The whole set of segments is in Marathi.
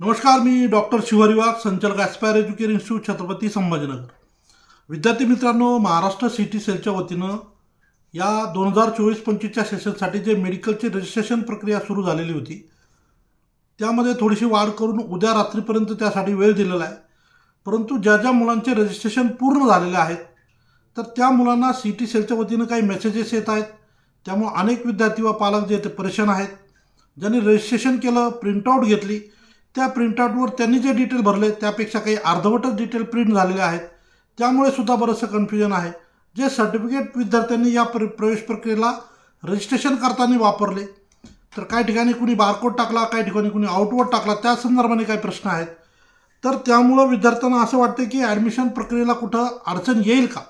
नमस्कार मी डॉक्टर शिवहरिवाग संचालक aspire education institute Chhatrapati Sambhajinagar. विद्यार्थी मित्रांनो महाराष्ट्र सिटी सेलच्या वतीनं या दोन हजार चोवीस पंचवीसच्या सेशनसाठी जे मेडिकलची रजिस्ट्रेशन प्रक्रिया सुरू झालेली होती त्यामध्ये थोडीशी वाढ करून उद्या रात्रीपर्यंत त्यासाठी वेळ दिलेला आहे. परंतु ज्या ज्या मुलांचे रजिस्ट्रेशन पूर्ण झालेले आहेत तर त्या मुलांना सी टी सेलच्या वतीनं काही मेसेजेस येत आहेत. त्यामुळे अनेक विद्यार्थी व पालक जे ते परेशान आहेत. ज्यांनी रजिस्ट्रेशन केलं प्रिंटआउट घेतली त्या प्रिंटआउटवर त्यांनी जे डिटेल भरले त्यापेक्षा काही अर्धवटच डिटेल प्रिंट झालेले आहेत. त्यामुळे सुद्धा बरंचसं कन्फ्युजन आहे. जे सर्टिफिकेट विद्यार्थ्यांनी या प्र प्रवेश प्रक्रियेला रजिस्ट्रेशन करताना वापरले तर काही ठिकाणी कुणी बारकोड टाकला काही ठिकाणी कुणी आउटवर्ड टाकला त्या संदर्भाने काही प्रश्न आहेत. तर त्यामुळं विद्यार्थ्यांना असं वाटतं की ॲडमिशन प्रक्रियेला कुठं अडचण येईल का?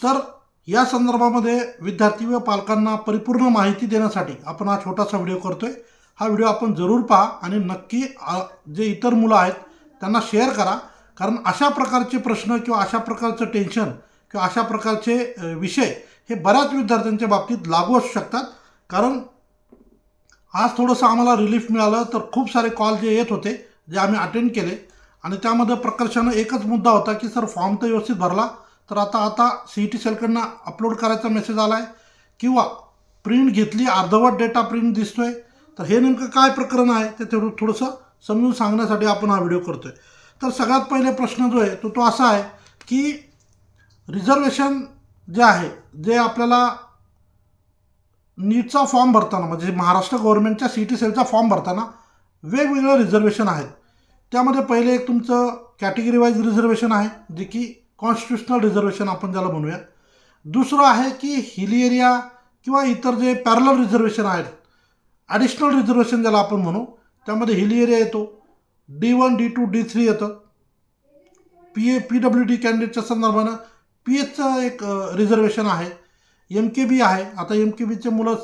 तर या संदर्भामध्ये विद्यार्थी व पालकांना परिपूर्ण माहिती देण्यासाठी आपण हा छोटासा व्हिडिओ करतो आहे हा व्हिडिओ आपण जरूर पहा आणि नक्की जे इतर मुलं आहेत त्यांना शेअर करा. कारण अशा प्रकारचे प्रश्न किंवा अशा प्रकारचं टेन्शन किंवा अशा प्रकारचे विषय हे बऱ्याच विद्यार्थ्यांच्या बाबतीत लागू असू शकतात. कारण आज थोडंसं आम्हाला रिलीफ मिळालं तर खूप सारे कॉल जे येत होते जे आम्ही अटेंड केले. आणि त्यामध्ये प्रकर्षानं एकच मुद्दा होता की सर फॉर्म तर व्यवस्थित भरला तर आता आता सी ई टी सेलकडनं अपलोड करायचा मेसेज आला आहे किंवा प्रिंट घेतली अर्धवट डेटा प्रिंट दिसतो आहे तर हे नेमकं काय प्रकरण आहे ते थोडं थोडंसं समजून सांगण्यासाठी आपण हा व्हिडिओ करतो आहे तर सगळ्यात पहिले प्रश्न जो आहे तो तो असा आहे की रिझर्वेशन जे आहे जे आपल्याला नीटचा फॉर्म भरताना म्हणजे महाराष्ट्र गव्हर्नमेंटच्या सी टी सेलचा फॉर्म भरताना वेगवेगळं रिझर्वेशन आहेत. त्यामध्ये पहिले एक तुमचं कॅटेगरी वाईज रिझर्वेशन आहे जे की कॉन्स्टिट्युशनल रिझर्वेशन आपण ज्याला म्हणूया दुसरं आहे की हिली एरिया किंवा इतर जे पॅरलर रिझर्वेशन आहेत ॲडिशनल रिझर्वेशन ज्याला आपण म्हणू त्यामध्ये हिली एरिया येतो. D one D two D three येतं. P A P W D कॅन्डिडेटच्या संदर्भानं पी एचचं एक रिझर्वेशन आहे. एम के बी आहे. आता एम के बीचे मुलं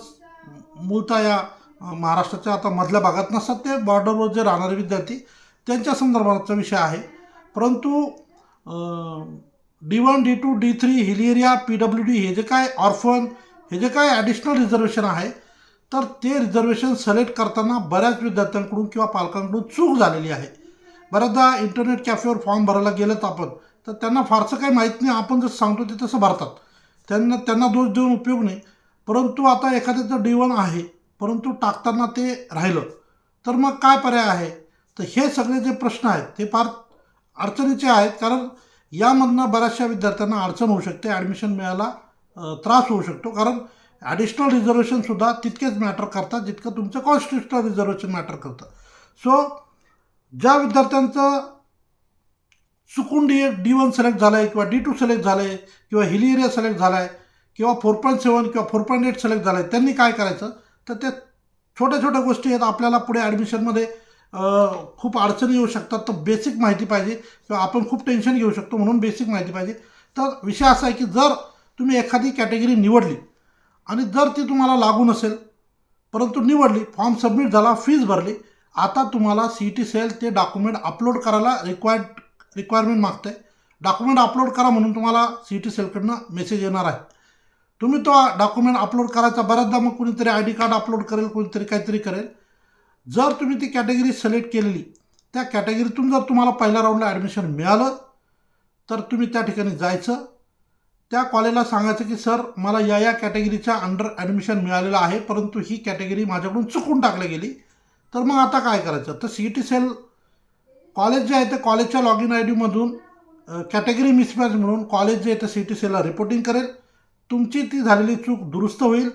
मूलतः या महाराष्ट्राच्या आता मधल्या भागात नसतात ते बॉर्डरवर जे राहणारे विद्यार्थी त्यांच्या संदर्भाचा विषय आहे. परंतु D one D two D three hill area P W D हे जे काय ऑर्फन हे जे काय ॲडिशनल रिझर्वेशन आहे तर ते रिझर्वेशन सिलेक्ट करताना बऱ्याच विद्यार्थ्यांकडून किंवा पालकांकडून चूक झालेली आहे. बऱ्याचदा इंटरनेट कॅफेवर फॉर्म भरायला गेलेत आपण तर त्यांना फारसं काही माहीत नाही. आपण जसं सांगतो ते तसं भरतात. त्यांना त्यांना दोष देऊन उपयोग नाही. परंतु आता एखाद्याचं डी वन आहे परंतु टाकताना ते राहिलं तर मग काय पर्याय आहे? तर हे सगळे जे प्रश्न आहेत ते फार अडचणीचे आहेत. कारण यामधनं बऱ्याचशा विद्यार्थ्यांना अडचण होऊ शकते ॲडमिशन मिळायला त्रास होऊ शकतो. कारण ॲडिशनल रिझर्वेशनसुद्धा तितकेच मॅटर करतात जितकं तुमचं कॉन्स्टिट्युशनल रिझर्वेशन मॅटर करतं. सो ज्या विद्यार्थ्यांचं चुकून डी डी वन सिलेक्ट झालं आहे किंवा डी टू सिलेक्ट झालं आहे किंवा हिली एरिया सिलेक्ट झाला आहे किंवा फोर पॉईंट सेवन किंवा फोर पॉईंट एट सिलेक्ट झालं आहे त्यांनी काय करायचं? तर ते छोट्या छोट्या गोष्टी आहेत. आपल्याला पुढे ॲडमिशनमध्ये खूप अडचणी येऊ शकतात. तर बेसिक माहिती पाहिजे. किंवा आपण खूप टेन्शन घेऊ शकतो म्हणून बेसिक माहिती पाहिजे. तर विषय असा आहे की जर तुम्ही एखादी कॅटेगरी निवडली आणि जर ती तुम्हाला लागू नसेल परंतु निवडली फॉर्म सबमिट झाला फीज भरली आता तुम्हाला सी टी सेल ते डॉक्युमेंट अपलोड करायला रिक्वायर्ड रिक्वायरमेंट मागते डॉक्युमेंट अपलोड करा म्हणून तुम्हाला सी टी सेलकडनं मेसेज येणार आहे. तुम्ही तो डॉक्युमेंट अपलोड करायचा बऱ्याचदा मग कुणीतरी आय डी कार्ड अपलोड करेल कोणीतरी काहीतरी करेल. जर तुम्ही ती कॅटेगरी सिलेक्ट केलेली त्या कॅटेगरीतून जर तुम्हाला पहिल्या राऊंडला ॲडमिशन मिळालं तर तुम्ही त्या ठिकाणी जायचं त्या कॉलेजला सांगायचं की सर मला या या कॅटेगरीच्या अंडर ॲडमिशन मिळालेलं आहे परंतु ही कॅटेगरी माझ्याकडून चुकून टाकली गेली. तर मग आता काय करायचं? तर सी टी सेल कॉलेज जे आहे ते कॉलेजच्या लॉग इन आय डीमधून कॅटेगरी मिसमॅच म्हणून कॉलेज जे आहे ते सी टी सेलला रिपोर्टिंग करेल. तुमची ती झालेली चूक दुरुस्त होईल.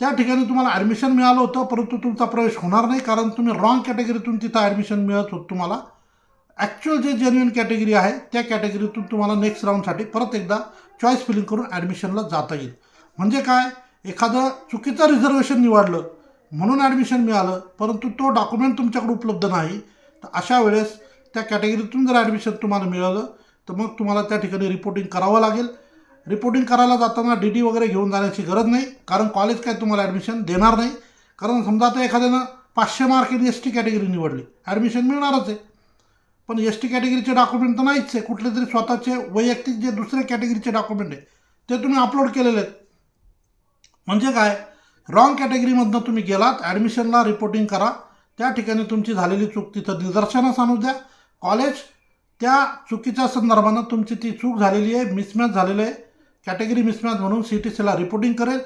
त्या ठिकाणी तुम्हाला ॲडमिशन मिळालं होतं परंतु तुमचा प्रवेश होणार नाही कारण तुम्ही रॉंग कॅटेगरीतून तिथं ॲडमिशन मिळत होत तुम्हाला. ॲक्च्युअल जे जेन्युन कॅटेगरी आहे त्या कॅटेगरीतून तुम्हाला नेक्स्ट राऊंडसाठी परत एकदा चॉईस फिलिंग करून ॲडमिशनला जाता येईल. म्हणजे काय? एखादं चुकीचं रिझर्वेशन निवडलं म्हणून ॲडमिशन मिळालं परंतु तो डॉक्युमेंट तुमच्याकडे उपलब्ध नाही तर अशा वेळेस त्या कॅटेगरीतून जर ॲडमिशन तुम्हाला मिळालं तर मग तुम्हाला त्या ठिकाणी रिपोर्टिंग करावं लागेल. रिपोर्टिंग करायला जाताना डी डी वगैरे घेऊन जाण्याची गरज नाही कारण कॉलेज काय तुम्हाला ॲडमिशन देणार नाही. कारण समजा आता एखाद्यानं पाचशे मार्क एस टी कॅटेगरी निवडली ॲडमिशन मिळणारच आहे. पण एस टी कॅटेगरीचे डॉक्युमेंट तर नाहीच आहे. कुठले तरी स्वतःचे वैयक्तिक जे दुसऱ्या कॅटेगरीचे डॉक्युमेंट आहे ते तुम्ही अपलोड केलेले आहेत. म्हणजे काय? रॉंग कॅटेगरीमधनं तुम्ही गेलात ॲडमिशनला रिपोर्टिंग करा. त्या ठिकाणी तुमची झालेली चूक तिथं निदर्शनास आणू द्या. कॉलेज त्या चुकीच्या संदर्भानं तुमची ती चूक झालेली आहे मिसमॅच झालेलं आहे. कॅटेगरी मिसमॅच म्हणून सी टी सीला रिपोर्टिंग करेल.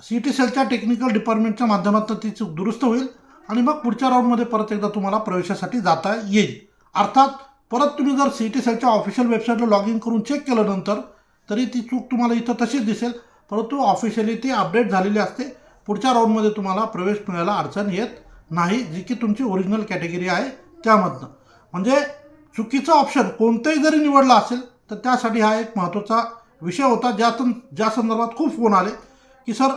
सी टी सेलच्या टेक्निकल डिपार्टमेंटच्या माध्यमातून ती चूक दुरुस्त होईल. आणि मग पुढच्या राऊंडमध्ये परत एकदा तुम्हाला प्रवेशासाठी जाता येईल. अर्थात परत तुम्ही जर सी टी सेलच्या ऑफिशियल वेबसाईटला लॉग इन करून चेक केलं नंतर तरी ती चूक तुम्हाला इथं तशीच दिसेल. परंतु ऑफिशियली ती अपडेट झालेली असते. पुढच्या राऊंडमध्ये तुम्हाला प्रवेश मिळायला अडचण येत नाही जी की तुमची ओरिजिनल कॅटेगरी आहे त्यामधनं. म्हणजे चुकीचं ऑप्शन कोणतंही जरी निवडलं असेल तर त्यासाठी हा एक महत्त्वाचा विषय होता. ज्यातून ज्या संदर्भात खूप फोन आले की सर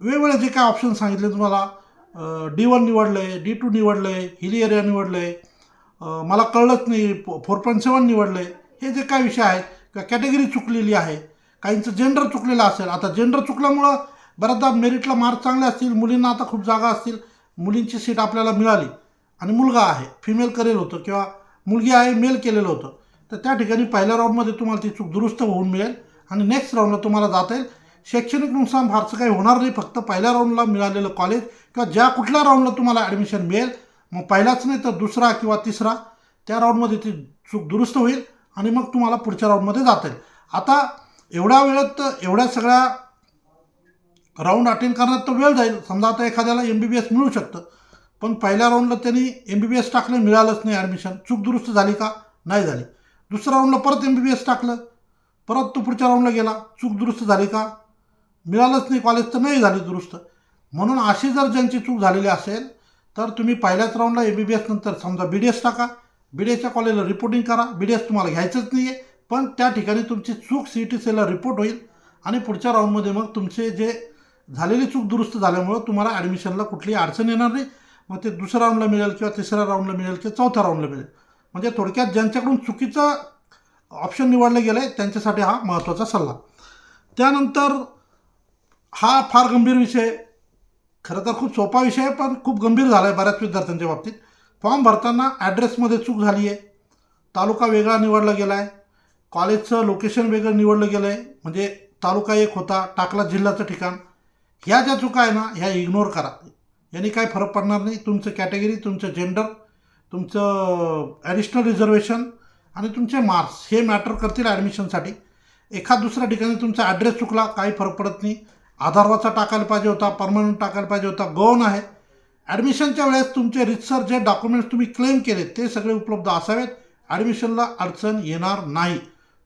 वेगवेगळे जे काय ऑप्शन सांगितले तुम्हाला डी वन निवडलं आहे डी टू निवडलं आहे हिली एरिया निवडलं आहे मला कळलंच नाही फोर पॉईंट सेवन निवडलं आहे हे जे काय विषय आहेत किंवा कॅटेगरी चुकलेली आहे काहींचं जेंडर चुकलेलं असेल. आता जेंडर चुकल्यामुळं बऱ्याचदा मेरिटला मार्क चांगले असतील मुलींना आता खूप जागा असतील मुलींची सीट आपल्याला मिळाली. आणि मुलगा आहे फिमेल करेल होतं किंवा मुलगी आहे मेल केलेलं होतं. तर त्या ठिकाणी पहिल्या राऊंडमध्ये तुम्हाला ती चूक दुरुस्त होऊन मिळेल. आणि नेक्स्ट राऊंडला तुम्हाला जाता येईल. शैक्षणिक नुकसान फारसं काही होणार नाही. फक्त पहिल्या राऊंडला मिळालेलं कॉलेज किंवा ज्या कुठल्या राऊंडला तुम्हाला ॲडमिशन मिळेल मग पहिलाच नाही तर दुसरा किंवा तिसरा त्या राऊंडमध्ये ती चूक दुरुस्त होईल आणि मग तुम्हाला पुढच्या राऊंडमध्ये जाता येईल. आता एवढ्या वेळेत एवढ्या सगळ्या राऊंड अटेंड करण्यात तर वेळ जाईल. समजा आता एखाद्याला एम बी बी एस मिळू शकतं पण पहिल्या राऊंडला त्यांनी एम बी बी एस टाकलं मिळालंच नाही ॲडमिशन चूक दुरुस्त झाली का? नाही झाली. दुसऱ्या राऊंडला परत एम बी बी एस टाकलं परत तो पुढच्या राऊंडला गेला. चूक दुरुस्त झाली का? मिळालंच नाही कॉलेज तर नाही झाली दुरुस्त. म्हणून अशी जर ज्यांची चूक झालेली असेल तर तुम्ही पहिल्याच राऊंडला एम बी बी एस नंतर समजा बी डी एस टाका. बी डी एसच्या कॉलेजला रिपोर्टिंग करा. बी डी एस तुम्हाला घ्यायचंच नाही आहे पण त्या ठिकाणी तुमची चूक सी टी सीला रिपोर्ट होईल आणि पुढच्या राऊंडमध्ये मग तुमचे जे झालेली चूक दुरुस्त झाल्यामुळं तुम्हाला ॲडमिशनला कुठलीही अडचण येणार नाही. मग ते दुसऱ्या राऊंडला मिळेल किंवा तिसऱ्या राऊंडला मिळेल किंवा चौथ्या राऊंडला मिळेल. म्हणजे थोडक्यात ज्यांच्याकडून चुकीचं ऑप्शन निवडलं गेलं आहे त्यांच्यासाठी हा महत्त्वाचा सल्ला. त्यानंतर हा फार गंभीर विषय खरं तर खूप सोपा विषय आहे पण खूप गंभीर झाला आहे बऱ्याच विद्यार्थ्यांच्या बाबतीत. फॉर्म भरताना ॲड्रेसमध्ये चूक झाली आहे. तालुका वेगळा निवडला गेला आहे कॉलेजचं लोकेशन वेगळं निवडलं गेलं आहे म्हणजे तालुका एक होता टाकला जिल्ह्याचं ठिकाण. ह्या ज्या चुका आहे ना ह्या इग्नोर करा. यांनी काय फरक पडणार नाही. तुमचं कॅटेगरी तुमचं जेंडर तुमचं ॲडिशनल रिझर्वेशन आणि तुमचे मार्क्स हे मॅटर करतील ॲडमिशनसाठी एखाद दुसऱ्या ठिकाणी तुमचा ॲड्रेस चुकला काही फरक पडत नाही. आधारवाचा टाकायला पाहिजे होता परमनंट टाकायला पाहिजे होता गौण आहे. ॲडमिशनच्या वेळेस तुमचे रितसर जे डॉक्युमेंट्स तुम्ही क्लेम केले ते सगळे उपलब्ध असावेत. ॲडमिशनला अडचण येणार नाही.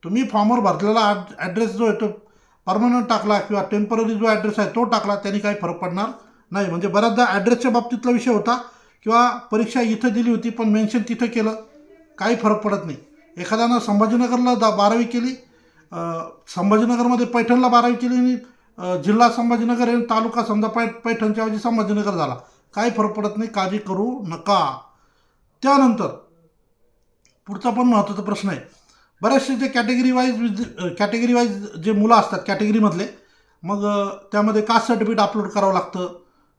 तुम्ही फॉर्मवर भरलेला ॲड्रेस जो आहे तो परमनंट टाकला किंवा टेंपररी जो ॲड्रेस आहे तो टाकला त्यांनी काही फरक पडणार नाही. म्हणजे बऱ्याचदा ॲड्रेसच्या बाबतीतला विषय होता किंवा परीक्षा इथं दिली होती पण मेन्शन तिथं केलं. काही फरक पडत नाही. एखाद्यानं संभाजीनगरला दा बारावी केली. संभाजीनगरमध्ये पैठणला बारावी केली आणि जिल्हा संभाजीनगर आणि तालुका समजा पै पैठणच्या ऐवजी संभाजीनगर झाला. काही फरक पडत नाही. काळजी करू नका. त्यानंतर पुढचा पण महत्त्वाचा प्रश्न आहे. बरेचसे जे category wise with category wise जे मुलं असतात कॅटेगरीमधले मग त्यामध्ये कास्ट सर्टिफिकेट अपलोड करावं लागतं.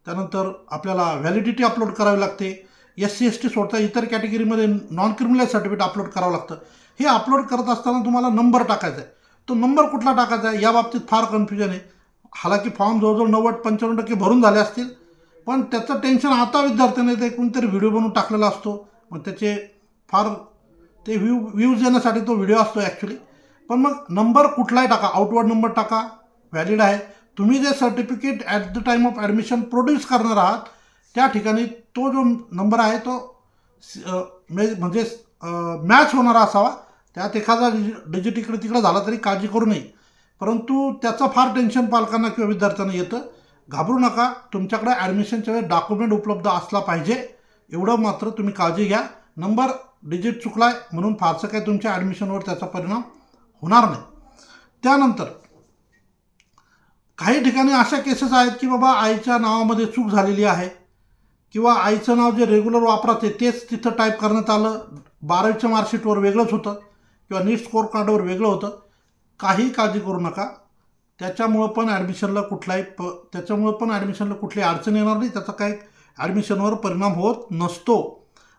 त्यानंतर आपल्याला व्हॅलिडिटी अपलोड करावी लागते. एस सी एस टी सोडता इतर कॅटेगरीमध्ये नॉन क्रिमिनल सर्टिफिकेट अपलोड करावं लागतं. हे अपलोड करत असताना तुम्हाला नंबर टाकायचा आहे. तो नंबर कुठला टाकायचा आहे? या बाबतीत फार कन्फ्युजन आहे. हालाकी फॉर्म जवळजवळ नव्वद पंच्याण्णव टक्के भरून झाले असतील पण त्याचं टेन्शन आता विद्यार्थ्यांना ते कोणतरी व्हिडिओ बनवून टाकलेला असतो. मग त्याचे फार ते व्ह्यू व्ह्यूज येण्यासाठी तो व्हिडिओ असतो ॲक्च्युली पण मग नंबर कुठलाही टाका आउटवर्ड नंबर टाका व्हॅलिड आहे. तुम्ही जे certificate at the time of admission produce करणार आहात त्या ठिकाणी तो जो नंबर आहे तो मे- म्हणजे मॅच होणारा असावा. त्यात एखादा डिजि डिजिट इकडे तिकडे झाला तरी काळजी करू नये. परंतु त्याचं फार टेन्शन पालकांना किंवा विद्यार्थ्यांना येतं. घाबरू नका तुमच्याकडे ॲडमिशनच्या वेळेस डॉक्युमेंट उपलब्ध असला पाहिजे. एवढं मात्र तुम्ही काळजी घ्या. नंबर डिजिट चुकला आहे म्हणून फारसं काही तुमच्या ॲडमिशनवर त्याचा परिणाम होणार नाही. त्यानंतर काही ठिकाणी अशा केसेस आहेत की बाबा आईच्या नावामध्ये चूक झालेली आहे किंवा आईचं नाव जे रेग्युलर वापरात आहे तेच तिथं टाईप करण्यात आलं. बारावीच्या मार्कशीटवर वेगळंच होतं किंवा नीट स्कोअर कार्डवर वेगळं होतं. काही काळजी करू नका. त्याच्यामुळं पण ॲडमिशनला कुठलाही प त्याच्यामुळं पण ॲडमिशनला कुठली अडचण येणार नाही. त्याचा काही ॲडमिशनवर परिणाम होत नसतो.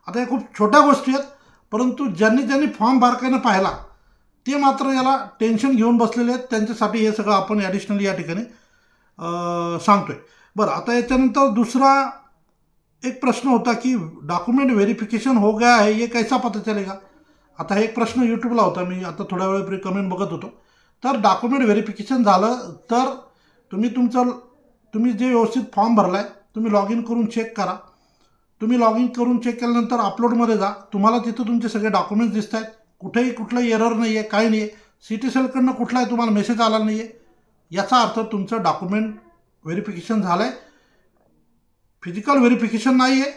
आता या खूप छोट्या गोष्टी आहेत. परंतु ज्यांनी ज्यांनी फॉर्म बारकाईनं पाहिला ते मात्र याला टेन्शन घेऊन बसलेले आहेत. त्यांच्यासाठी हे सगळं आपण ॲडिशनली या ठिकाणी सांगतो सांगतोय. बरं आता याच्यानंतर दुसरा एक प्रश्न होता की डॉक्युमेंट व्हेरिफिकेशन हो गया है ये कैसा पता चलेगा? आता हे एक प्रश्न यूट्यूबला होता. मी आता थोड्या वेळापूर्वी कमेंट बघत होतो. तर डॉक्युमेंट व्हेरिफिकेशन झालं तर तुम्ही तुमचं तुम्ही जे व्यवस्थित फॉर्म भरला आहे तुम्ही लॉग इन करून चेक करा. तुम्ही लॉग इन करून चेक केल्यानंतर अपलोडमध्ये जा. तुम्हाला तिथं तुमचे सगळे डॉक्युमेंट्स दिसत आहेत कुठेही कुठलंही एरर नाही आहे काही नाही आहे सी टी सेलकडनं कुठलाही तुम्हाला मेसेज आला नाही आहे याचा अर्थ तुमचं डॉक्युमेंट व्हेरिफिकेशन झालं आहे फिजिकल व्हेरिफिकेशन नाही आहे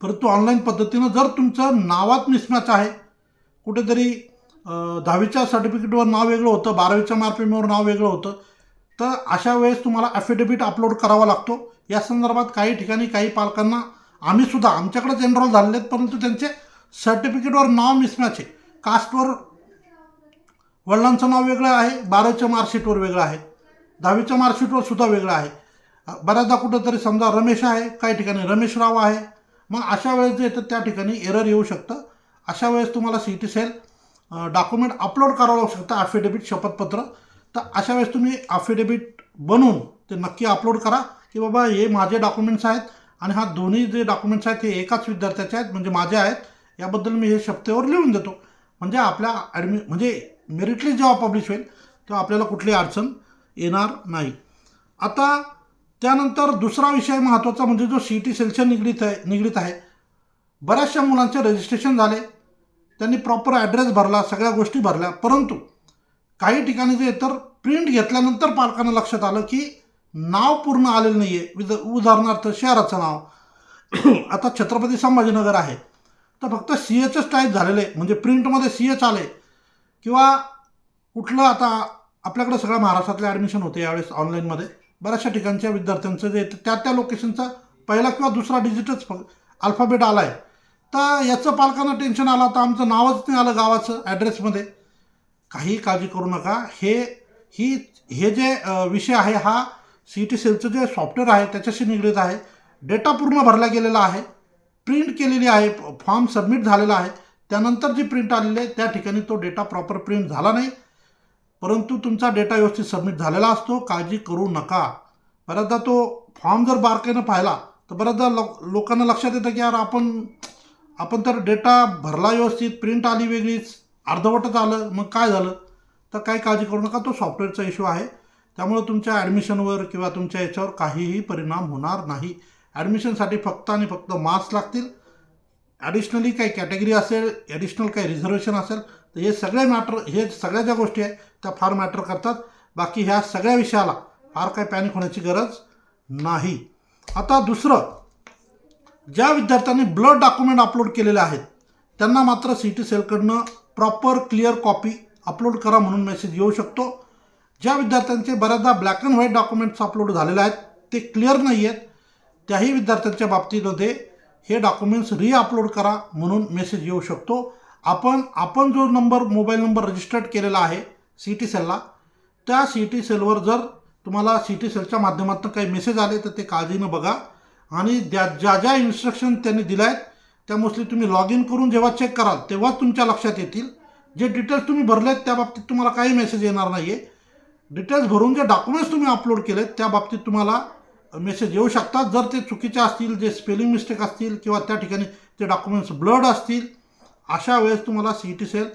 परंतु ऑनलाईन पद्धतीनं जर तुमचं नावात मिसमॅच आहे कुठेतरी दहावीच्या सर्टिफिकेटवर नाव वेगळं होतं बारावीच्या मार्कमेवर नाव वेगळं होतं. तर अशा वेळेस तुम्हाला ॲफिडेविट अपलोड करावा लागतो. या संदर्भात काही ठिकाणी काही पालकांना आम्हीसुद्धा आमच्याकडेच एनरोल झालेले आहेत परंतु त्यांचे सर्टिफिकेटवर नाव मिसमॅच आहे. कास्टवर वडिलांचं नाव वेगळं आहे बारावीच्या मार्कशीटवर वेगळं आहे दहावीच्या मार्कशीटवर सुद्धा वेगळं आहे. बऱ्याचदा कुठंतरी समजा रमेश आहे काही ठिकाणी रमेश राव आहे. मग अशा वेळेस जे येतं त्या ठिकाणी एरर येऊ शकतं. अशा वेळेस तुम्हाला C T cell document upload करावं लागू शकतं ॲफिडेविट शपथपत्र. तर अशा वेळेस तुम्ही ॲफिडेविट बनवून ते नक्की अपलोड करा की बाबा हे माझे डॉक्युमेंट्स आहेत आणि हा दोन्ही जे डॉक्युमेंट्स आहेत हे एकाच विद्यार्थ्याचे आहेत म्हणजे माझे आहेत. याबद्दल मी हे शपथेवर लिहून देतो. म्हणजे आपल्या ॲडमि म्हणजे मेरिटली जेव्हा पब्लिश होईल तेव्हा आपल्याला कुठली अडचण येणार नाही. आता त्यानंतर दुसरा विषय महत्त्वाचा म्हणजे जो सी टी सेलच्या निगडीत आहे निगडीत आहे. बऱ्याचशा मुलांचे रजिस्ट्रेशन झाले. त्यांनी प्रॉपर ॲड्रेस भरला सगळ्या गोष्टी भरल्या. परंतु काही ठिकाणी जे तर प्रिंट घेतल्यानंतर पालकांना लक्षात आलं की नाव पूर्ण आलेलं नाही आहे विद उदाहरणार्थ शहराचं नाव. आता छत्रपती संभाजीनगर आहे. तर फक्त सी एचच टाईप झालेलं आहे म्हणजे प्रिंटमध्ये सी एच आले. किंवा कुठलं आता आपल्याकडे सगळ्या महाराष्ट्रातले ॲडमिशन होते यावेळेस ऑनलाईनमध्ये बऱ्याचशा ठिकाणच्या विद्यार्थ्यांचं जे त्या त्या लोकेशनचा पहिला किंवा दुसरा डिजिटच अल्फाबेट आला आहे तर याचं पालकांना टेन्शन आलं तर आमचं नावच नाही आलं गावाचं ॲड्रेसमध्ये काही काळजी करू नका. हे ही हे जे विषय आहे हा सी टी सेलचं जे सॉफ्टवेअर आहे त्याच्याशी निगडीत आहे. डेटा पूर्ण भरला गेलेला आहे. प्रिंट केलेली आहे. फॉर्म सबमिट झालेला आहे. त्यानंतर जी प्रिंट आलेली आहे त्या ठिकाणी तो डेटा प्रॉपर प्रिंट झाला नाही. परंतु तुमचा डेटा व्यवस्थित सबमिट झालेला असतो. काळजी करू नका. बऱ्याचदा तो फॉर्म जर बारकाईनं पाहिला तर बऱ्याचदा लोक लोकांना लक्षात येतं की यार आपण आपण तर डेटा भरला व्यवस्थित प्रिंट आली वेगळीच अर्धवटच आलं मग काय झालं? तर काही काळजी करू नका तो सॉफ्टवेअरचा इश्यू आहे. त्यामुळं तुमच्या ॲडमिशनवर किंवा तुमच्या याच्यावर काहीही परिणाम होणार नाही. ॲडमिशनसाठी फक्त आणि फक्त मार्क्स लागतील. ॲडिशनली काही कॅटेगरी असेल ॲडिशनल काही रिझर्वेशन असेल तर हे सगळे मॅटर हे सगळ्या ज्या गोष्टी आहेत त्या फार मॅटर करतात. बाकी ह्या सगळ्या विषयाला फार काही पॅनिक होण्याची गरज नाही. आता दुसरं ज्या विद्यार्थ्यांनी ब्लड डॉक्युमेंट अपलोड केलेले आहेत त्यांना मात्र सी टी सेलकडनं प्रॉपर क्लिअर कॉपी अपलोड करा म्हणून मेसेज येऊ शकतो. ज्या विद्यार्थ्यांचे बऱ्याचदा black and white documents upload झालेले आहेत ते क्लिअर नाही आहेत त्याही विद्यार्थ्यांच्या बाबतीमध्ये हे डॉक्युमेंट्स रीअपलोड करा म्हणून मेसेज येऊ शकतो. आपण आपण जो नंबर मोबाईल नंबर रजिस्टर्ड केलेला आहे सी टी सेलला त्या सी टी सेलवर जर तुम्हाला सी टी सेलच्या माध्यमातून काही मेसेज आले तर ते काळजीनं बघा. आणि ज्या ज्या ज्या इन्स्ट्रक्शन त्यांनी दिल्या आहेत त्या मोस्टली तुम्ही लॉग इन करून जेव्हा चेक कराल तेव्हाच तुमच्या लक्षात येतील. जे डिटेल्स तुम्ही भरलेत त्या बाबतीत तुम्हाला काही मेसेज येणार नाही आहे डिटेल्स भरून जे डॉक्युमेंट्स तुम्ही अपलोड केलेत त्या बाबतीत तुम्हाला मेसेज येऊ शकतात. जर ते चुकीचे असतील जे स्पेलिंग मिस्टेक असतील किंवा त्या ठिकाणी ते डॉक्युमेंट्स ब्लड असतील अशा वेळेस तुम्हाला सी टी सेल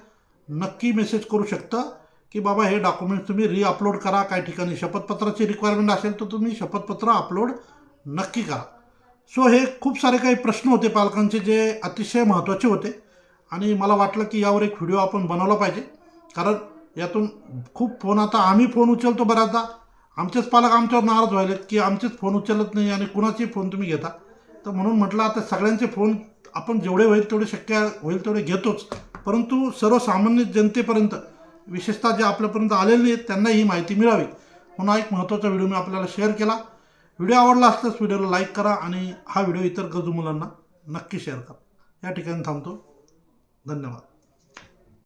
नक्की मेसेज करू शकतं की बाबा हे डॉक्युमेंट्स तुम्ही रीअपलोड करा. काही ठिकाणी शपथपत्राची रिक्वायरमेंट असेल तर तुम्ही शपथपत्र अपलोड नक्की करा. सो हे खूप सारे काही प्रश्न होते पालकांचे जे अतिशय महत्त्वाचे होते. आणि मला वाटलं की यावर एक व्हिडिओ आपण बनवला पाहिजे. कारण यातून खूप फोन आता आम्ही फोन उचलतो बऱ्याचदा. आमचेच पालक आमच्यावर नाराज व्हायलेत की आमचेच फोन उचलत नाही आणि कुणाचे फोन तुम्ही घेता. तर म्हणून म्हटलं आता सगळ्यांचे फोन आपण जेवढे होईल तेवढे शक्य होईल तेवढे घेतोच. परंतु सर्वसामान्य जनतेपर्यंत विशेषतः जे आपल्यापर्यंत आलेले आहेत त्यांना ही माहिती मिळावी. म्हणून एक महत्त्वाचा व्हिडिओ मी आपल्याला शेअर केला. व्हिडिओ आवडला असल्यास व्हिडिओला लाईक करा आणि हा व्हिडिओ इतर गरजू मुलांना नक्की शेअर करा. या ठिकाणी थांबतो. धन्यवाद.